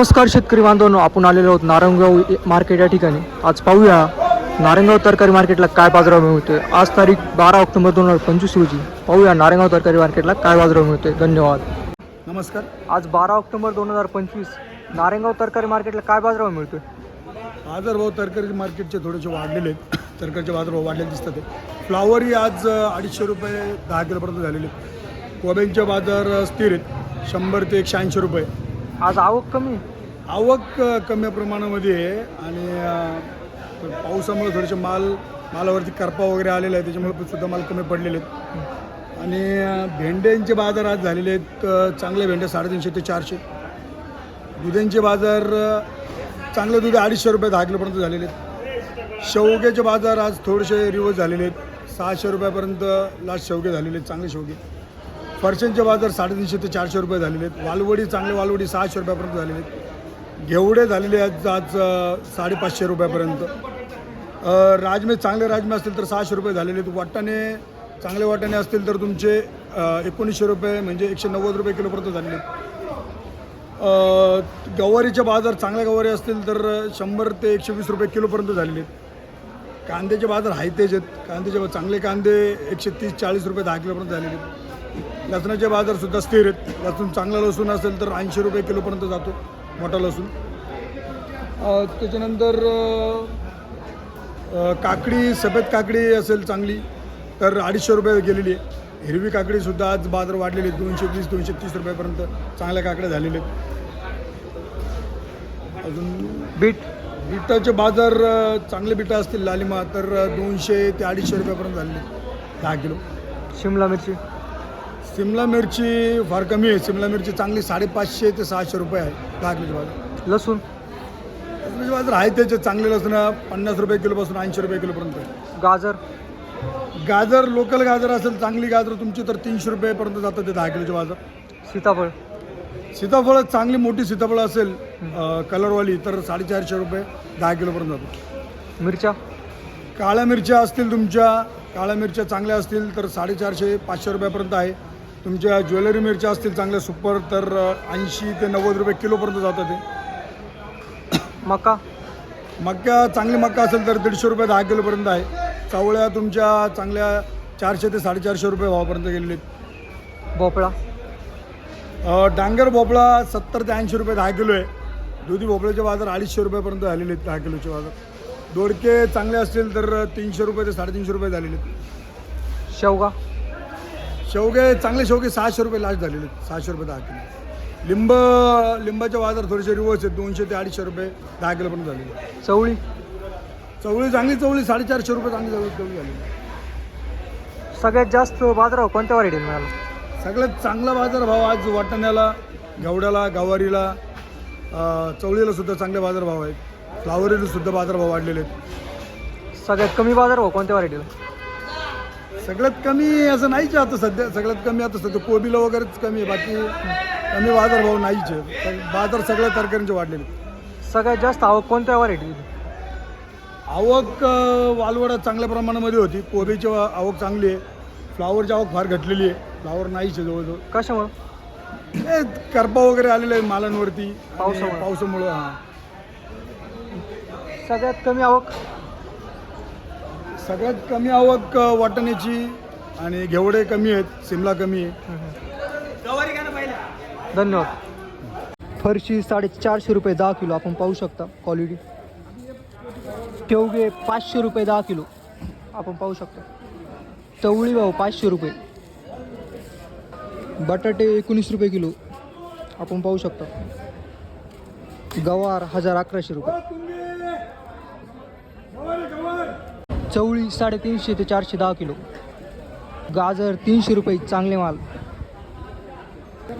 नमस्कार शेतकरी बांधवांनो आपण आलेलो आहोत नारंगाव मार्केट या ठिकाणी. आज पाहूया नारंगाव तरकारी मार्केटला काय बाजारभाव मिळतोय. आज तारीख बारा ऑक्टोबर दोन हजार पंचवीस रोजी. पाहूया नारंगाव तरकारी मार्केटला काय बाजारभाव मिळतोय. धन्यवाद. नमस्कार. आज बारा ऑक्टोबर दोन हजार पंचवीस. नारेगाव तरकारी मार्केटला काय बाजारभाव मिळतोय? बाजारभाव तरकारी मार्केटचे थोडेसे वाढलेले आहेत. तरकारीचे बाजारभाव वाढलेले दिसतात फ्लावरही आज अडीचशे रुपये दहा किलोपर्यंत झालेले आहेत. कोब्यांचे बाजार स्थिर आहेत. शंभर ते एकशे ऐंशी रुपये. आज आवक कमी आवक कमी प्रमाणामध्ये आहे आणि अ, पावसामुळे थोडेसे माल मालावरती करपा वगैरे आलेला आहे त्याच्यामुळे सुद्धा माल कमी पडलेले आहेत. आणि अ, भेंड्यांचे बाजार आज झालेले आहेत अ, चांगले भेंडे साडेतीनशे ते चारशे. दुधांचे बाजार अ, चांगले दूध अडीचशे रुपये दहा किलोपर्यंत झालेले आहेत. शेवग्याचे बाजार आज थोडेसे रिवर्स झालेले आहेत. सहाशे रुपयापर्यंत लास्ट शेवगे झालेले आहेत चांगले शेवगे. फरशांचे बाजार साडेतीनशे ते चारशे रुपये झालेले आहेत. वालवडी चांगले वालवडी सहाशे रुपयापर्यंत झालेले आहेत. घेवडे झालेले आहेत आज साडेपाचशे रुपयापर्यंत. राजमे चांगले राजमे असतील तर सहाशे रुपये झालेले आहेत. वाटाणे चांगले वाटाणे असतील तर तुमचे एकोणीसशे रुपये म्हणजे एकशे नव्वद रुपये किलोपर्यंत झालेले आहेत. गवारीचे बाजार चांगल्या गवारी असतील तर शंभर ते एकशे वीस रुपये किलोपर्यंत झालेले आहेत. कांद्याचे बाजार हायतेज आहेत. कांद्याचे चांगले कांदे एकशे तीस चाळीस रुपये दहा किलोपर्यंत झालेले आहेत. लसणाचे बाजारसुद्धा स्थिर आहेत. लसूण चांगला लसूण असेल तर ऐंशी रुपये किलोपर्यंत जातो. मोठा लसूण. त्याच्यानंतर काकडी सफेद काकडी असेल चांगली तर अडीचशे रुपये गेलेली आहे. हिरवी काकडीसुद्धा आज बाजार वाढलेले आहेत. दोनशे वीस दोनशे तीस रुपयापर्यंत चांगल्या काकड्या झालेल्या आहेत. अजून बीट. बिटाचे बाजार चांगले बिटा असतील लालिमा तर दोनशे ते अडीचशे रुपयापर्यंत झालेले दहा किलो. शिमला मिरची. सिमला मिरची फार कमी आहे. सिमला मिरची चांगली साडेपाचशे ते सहाशे रुपये आहे. दहा किलोचे बाजार. लसूण? लसणाचे बाजार आहे त्याचे चांगले लसण पन्नास रुपये किलोपासून ऐंशी रुपये किलोपर्यंत आहे. गाजर? गाजर लोकल गाजर असेल चांगली गाजर तुमची तर तीनशे रुपयेपर्यंत जातं ते दहा किलोचे बाजार. सीताफळ? सीताफळ चांगली मोठी सीताफळ असेल अ, कलरवाली तर साडेचारशे रुपये दहा किलोपर्यंत जातो. मिरच्या? काळ्या मिरच्या असतील तुमच्या काळ्या मिरच्या चांगल्या असतील तर साडेचारशे पाचशे रुपयापर्यंत आहे. तुमच्या ज्वेलरी मिरच्या असतील चांगल्या सुपर तर ऐंशी ते नव्वद रुपये किलोपर्यंत जातं ते. मका? मक्का चांगली मक्का असेल तर दीडशे रुपये दहा किलोपर्यंत आहे. चवळ्या तुमच्या चांगल्या चारशे ते साडेचारशे रुपये भावापर्यंत गेलेले आहेत. भोपळा? डांगर भोपळा सत्तर ते ऐंशी रुपये दहा किलो आहे. दुधी भोपळ्याचे बाजार अडीचशे रुपयापर्यंत झालेले आहेत दहा किलोचे बाजार. दोडके चांगले असतील तर तीनशे रुपये ते साडेतीनशे रुपये झालेले आहेत. शेवगा? शेवगे चांगले शेवगे सहाशे रुपये लास्ट झालेले सहाशे रुपये दहा किलो. लिंब लिंबाचे बाजार थोडेसे रिवर्स आहेत. दोनशे ते अडीचशे रुपये दहा किलोपर्यंत झालेले आहेत. चवळी? चवळी चांगली चवळी साडेचारशे रुपये चांगली चवळी चवळी झाली सगळ्यात जास्त बाजारभाव कोणत्या व्हरायटीला मिळाला? सगळ्यात चांगला बाजार भाव आज वाटाण्याला गवड्याला गवारीला अ, चवळीला सुद्धा चांगले बाजार भाव आहेत फ्लावरीला सुद्धा बाजारभाव वाढलेले आहेत. सगळ्यात कमी बाजारभाव कोणत्या व्हरायटीला? सगळ्यात कमी असं नाहीच आता सध्या. सगळ्यात कमी आता सध्या कोबीला वगैरेच कमी आहे. बाकी कमी बाजारभाव नाहीच आहे. बाजार सगळ्या तरकारींचे वाढलेले आहेत. सगळ्यात जास्त आवक कोणत्या व्हरायटी आवक अ, वालवडा चांगल्या प्रमाणामध्ये होती. कोबीची वा- आवक चांगली आहे. फ्लावरची आवक फार घटलेली आहे. फ्लावर नाहीच आहे जवळजवळ. कशामुळं? हे करपा वगैरे आलेले आहे मालांवरती. आणि पावसामुळे. पावसामुळं हां. सगळ्यात कमी आवक? सगळ्यात कमी आवक अ, वाटाण्याची आणि घेवडे कमी आहेत सिमला कमी आहे. धन्यवाद. फरशी साडेचारशे रुपये दहा किलो आपण पाहू शकता क्वालिटी शेवगे पाचशे रुपये दहा किलो आपण पाहू शकता. चवळी भाऊ पाचशे रुपये. बटाटे एकोणीस रुपये किलो आपण पाहू शकता. गवार हजार अकराशे रुपये. चवळी साडेतीनशे ते चारशे दहा किलो. गाजर तीनशे रुपये चांगले माल.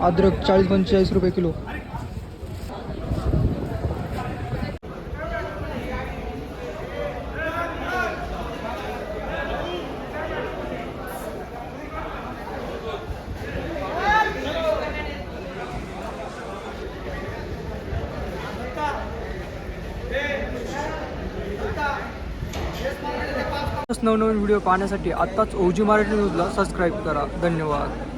अद्रक चाळीस पंचेचाळीस रुपये किलो. नवनवीन व्हिडिओ पाहण्यासाठी आत्ताच ओजी मराठी न्यूजला सबस्क्राईब करा. धन्यवाद.